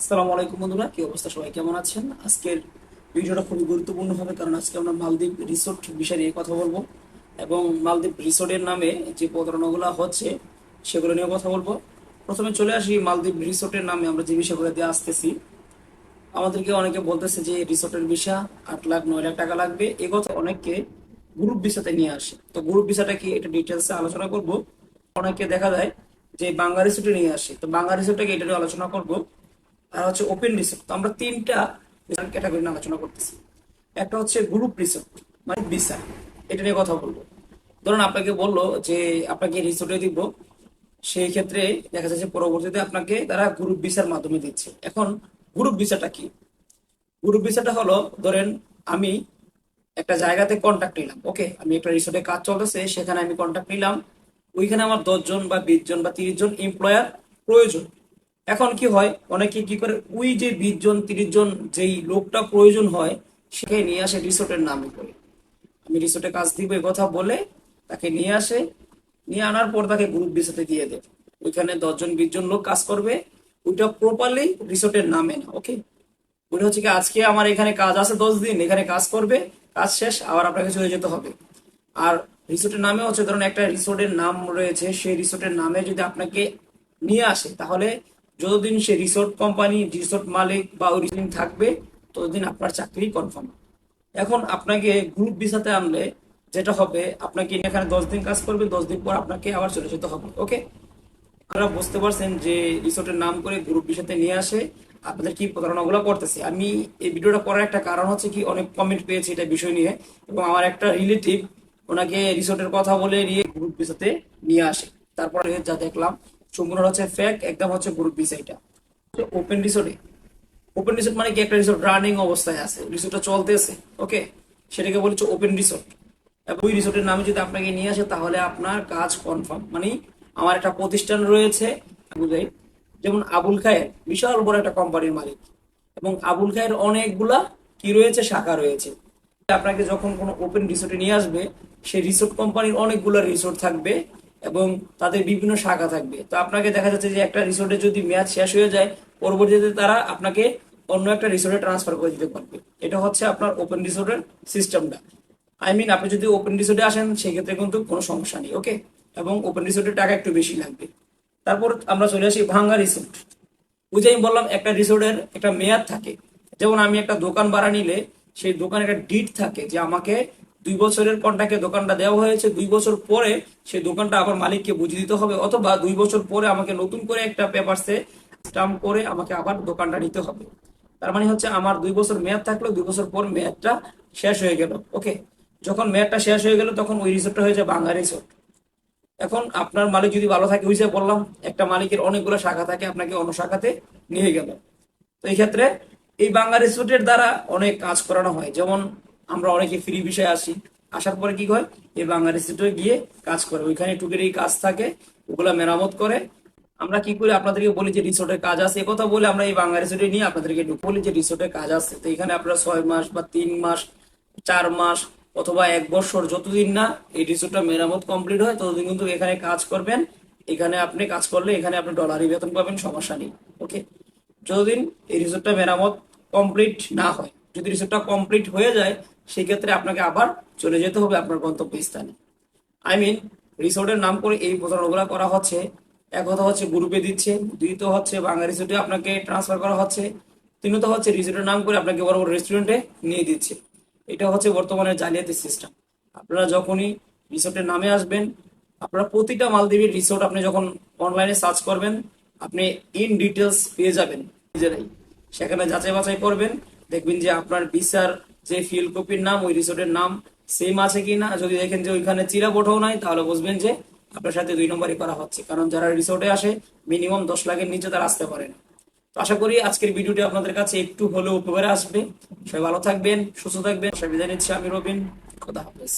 আসসালামু আলাইকুম বন্ধুরা, কি অবস্থা সবাই? কেমন আছেন? আজকের ভিডিওটা খুবই গুরুত্বপূর্ণ হবে, কারণ আজকে আমরা মালদ্বীপ রিসোর্ট বিষয় নিয়ে কথা বলব এবং মালদ্বীপ রিসোর্টের নামে যে প্রতারণাগুলো হচ্ছে, সেগুলো নিয়ে কথা বলব। প্রথমে চলে আসি মালদ্বীপ রিসোর্টের নামে, আমরা যে বিষয়গুলো দিয়ে আসতেছি। আমাদেরকে অনেকে বলতেছে যে রিসোর্টের ভিসা আট লাখ, নয় লাখ টাকা লাগবে। এ কথা অনেককে গ্রুপ ভিসাতে নিয়ে আসে। তো গ্রুপ ভিসাটা কি এটা ডিটেলসে আলোচনা করব। অনেকে দেখা যায় যে বাংলা রিসোর্টে নিয়ে আসে। তো বাংলা রিসোর্টটাকে এটা নিয়ে আলোচনা করব। আর হচ্ছে ওপেন রিসোর্ট তো আমরা তিনটা ক্যাটাগরি নিয়ে আলোচনা করতেছি। একটা হচ্ছে গ্রুপ রিসোর্ট মানে ভিসা এটা নিয়ে কথা বলব। ধরুন আপনাকে বলল যে আপনাকে রিসোর্টে দিব, সেই ক্ষেত্রে দেখা যাচ্ছে পরবর্তীতে আপনাকে তারা গ্রুপ ভিসার মাধ্যমে দিচ্ছে। এখন গ্রুপ ভিসাটা কি? গ্রুপ ভিসাটা হলো, ধরেন আমি একটা জায়গাতে কন্ট্যাক্ট নিলাম ওকে আমি একটা রিসোর্টে কাজ চলতেছে, সেখানে আমি কন্ট্যাক্ট নিলাম। ওইখানে আমার দশ জন বা বিশ জন বা তিরিশ জন এমপ্লয়ার প্রয়োজন। এখন কি হয়? অনেকে কি করে? ওই যে বিশ জন, তিরিশ জন যেই লোকটা প্রয়োজন হয় সেখানে নিয়ে আসে রিসোর্টের নামে করে। আমি রিসোর্টে কাজ দিব এই কথা বলে তাকে নিয়ে আসে। নিয়ে আনার পর তাকে গ্রুপ ভিসাতে দিয়ে দেয়। ওইখানে দশজন বিশ জন লোক কাজ করবে। ওইটা প্রপারলি রিসোর্টের নামে না ওকে ওইটা হচ্ছে কি, আজকে আমার এখানে কাজ আছে দশ দিন, এখানে কাজ করবে, কাজ শেষ, আবার আপনাকে চলে যেতে হবে। আর রিসোর্টের নামে হচ্ছে, ধরুন একটা রিসোর্টের নাম রয়েছে, সেই রিসোর্টের নামে যদি আপনাকে নিয়ে আসে, তাহলে যতদিন সে রিসোর্ট কোম্পানি রিসোর্ট মালিক বা রিসোর্ট থাকবে, ততদিন আপনার চাকরি কনফার্ম এখন আপনাকে গ্রুপ ভিসাতে আনলে যেটা হবে, আপনাকে এখানে দশ দিন কাজ করবে, দশ দিন পর আপনাকে আবার চলে যেতে হবে ওকে আপনারা বুঝতে পারছেন যে রিসোর্টের নাম করে গ্রুপ বিষয়তে নিয়ে আসে, আপনাদের কি প্রতারণাগুলো করতেছে? আমি এই ভিডিওটা করার একটা কারণ হচ্ছে কি, অনেক কমেন্ট পেয়েছি এটা বিষয় নিয়ে, এবং আমার একটা রিলেটিভ ওনাকে রিসোর্টের কথা বলে নিয়ে গ্রুপ বিষয়তে নিয়ে আসে। তারপরে যা দেখলাম সম্পূর্ণ হচ্ছে ফেক একদম হচ্ছে গ্রুপ বি বিষয়টা ওপেন রিসোর্টে ওপেন রিসোর্ট মানে কি? একটা রিসোর্ট রানিং অবস্থায় আছে। রিসোর্টটা চলতেছে ওকে সেটাকে বলছে ওপেন রিসোর্ট ওই রিসোর্টের নামে যদি আপনাকে নিয়ে আসে, তাহলে আপনার কাজ কনফার্ম মানে আমার একটা প্রতিষ্ঠান রয়েছে বুঝাই যেমন আবুল খায়ের, বিশাল বড় একটা কোম্পানির মালিক। এবং আবুল খায়ের অনেকগুলা কি রয়েছে? শাখা রয়েছে। আপনাকে যখন কোনো ওপেন রিসোর্টে নিয়ে আসবে, সেই রিসোর্ট কোম্পানির অনেকগুলো রিসোর্ট থাকবে। এবং তাদের বিভিন্ন শাখা থাকবে। তো আপনাকে দেখা যাচ্ছে যে একটা রিসোর্টে যদি মেয়াদ শেষ হয়ে যায়, পরবর্তীতে তারা আপনাকে অন্য একটা রিসোর্টে ট্রান্সফার করে দিতে পারবে। এটা হচ্ছে আপনার ওপেন রিসোর্টের সিস্টেমটা আই মিন আপনি যদি ওপেন রিসোর্টে আসেন, সেক্ষেত্রে কিন্তু কোনো সমস্যা নেই ওকে এবং ওপেন রিসোর্টের টাকা একটু বেশি লাগবে। তারপর আমরা চলে আসি ভাঙ্গা রিসোর্ট বুঝে আমি বললাম, একটা রিসোর্টের একটা মেয়াদ থাকে। যেমন আমি একটা দোকান ভাড়া নিলে, সেই দোকানে একটা ডিট থাকে যে আমাকে দুই বছরের কন্ট্রাক্টে দোকানটা দেওয়া হয়েছে, দুই বছর পরে সেই দোকানটা আবার মালিককে বুঝিয়ে দিতে হবে, অথবা দুই বছর পরে আমাকে নতুন করে একটা পেপারসে স্টাম্প করে আমাকে আবার দোকানটা নিতে হবে। তার মানে হচ্ছে আমার দুই বছর মেয়াদ থাকল, দুই বছর পর মেয়াদটা শেষ হয়ে গেল ওকে যখন মেয়াদটা শেষ হয়ে গেল, তখন ওই রিসোর্টটা হয়ে যায় বাংলা রিসোর্ট এখন আপনার মালিক যদি ভালো থাকে, ওই বললাম, একটা মালিকের অনেকগুলো শাখা থাকে, আপনাকে অন্য শাখাতে নিয়ে গেল। তো এই ক্ষেত্রে এই বাংলা রিসোর্টের দ্বারা অনেক কাজ করানো হয়। যেমন আমরা অনেকে ফ্রি বিষয়ে আসি। আসার পরে কি হয়? এই বাংলা রিসোর্টে গিয়ে কাজ করে। ওইখানে টুকের এই কাজ থাকে, ওগুলা মেরামত করে। আমরা কি করি? আপনাদেরকে বলি যে রিসোর্টের কাজ আছে। কথা বলে আমরা এই বাংলা রিসোর্টে নিয়ে আপনাদেরকে বলি যে রিসোর্টের কাজ আছে। তো এখানে আপনারা ছয় মাস বা তিন মাস, চার মাস অথবা এক বছর যতদিন না এই রিসোর্টটা মেরামত কমপ্লিট হয়, ততদিন কিন্তু এখানে কাজ করবেন। এখানে আপনি কাজ করলে এখানে আপনি ডলারি বেতন পাবেন, সমস্যা নেই। ওকে যতদিন এই রিসোর্টটা মেরামত কমপ্লিট না হয়, যদি রিসোর্টটা কমপ্লিট হয়ে যায় সেক্ষেত্রে আপনাকে আবার চলে যেতে হবে আপনার গন্তব্য স্থানে আই মিন রিসোর্টের নাম করে এই প্রতারণাগুলো করা হচ্ছে। এক কথা হচ্ছে গ্রুপে দিচ্ছে দ্বিতীয় হচ্ছে বাংলা রিসোর্টে আপনাকে ট্রান্সফার করা হচ্ছে। তৃতীয়ত হচ্ছে রিসোর্টের নাম করে আপনাকে বড় বড় রেস্টুরেন্টে নিয়ে দিচ্ছে। এটা হচ্ছে বর্তমানে জালিয়াতি সিস্টেম আপনারা যখনই রিসোর্টের নামে আসবেন, আপনারা প্রতিটা মালদ্বীপের রিসোর্ট আপনি যখন অনলাইনে সার্চ করবেন, আপনি ইন ডিটেলস পেয়ে যাবেন। নিজেরাই। সেখানে যাচাই বাছাই করবেন, দেখবেন যে আপনার ভিসার যে ফিল কপির নাম, ওই রিসোর্টের নাম সেম আছে কিনা, যদি দেখেন যে ওইখানে চিরা বোটাও নাই, তাহলে বুঝবেন যে আপনার সাথে দুই নম্বরই করা হচ্ছে। কারণ যারা রিসোর্টে আসে মিনিমাম দশ লাখের নিচে তারা আসতে পারে না। তো আশা করি আজকের ভিডিওটি আপনাদের কাছে একটু হলেও উপকারে আসবে। সবাই ভালো থাকবেন, সুস্থ থাকবেন। সবাই বিদায় নিচ্ছি আমি রবিন। খোদা হাফেজ।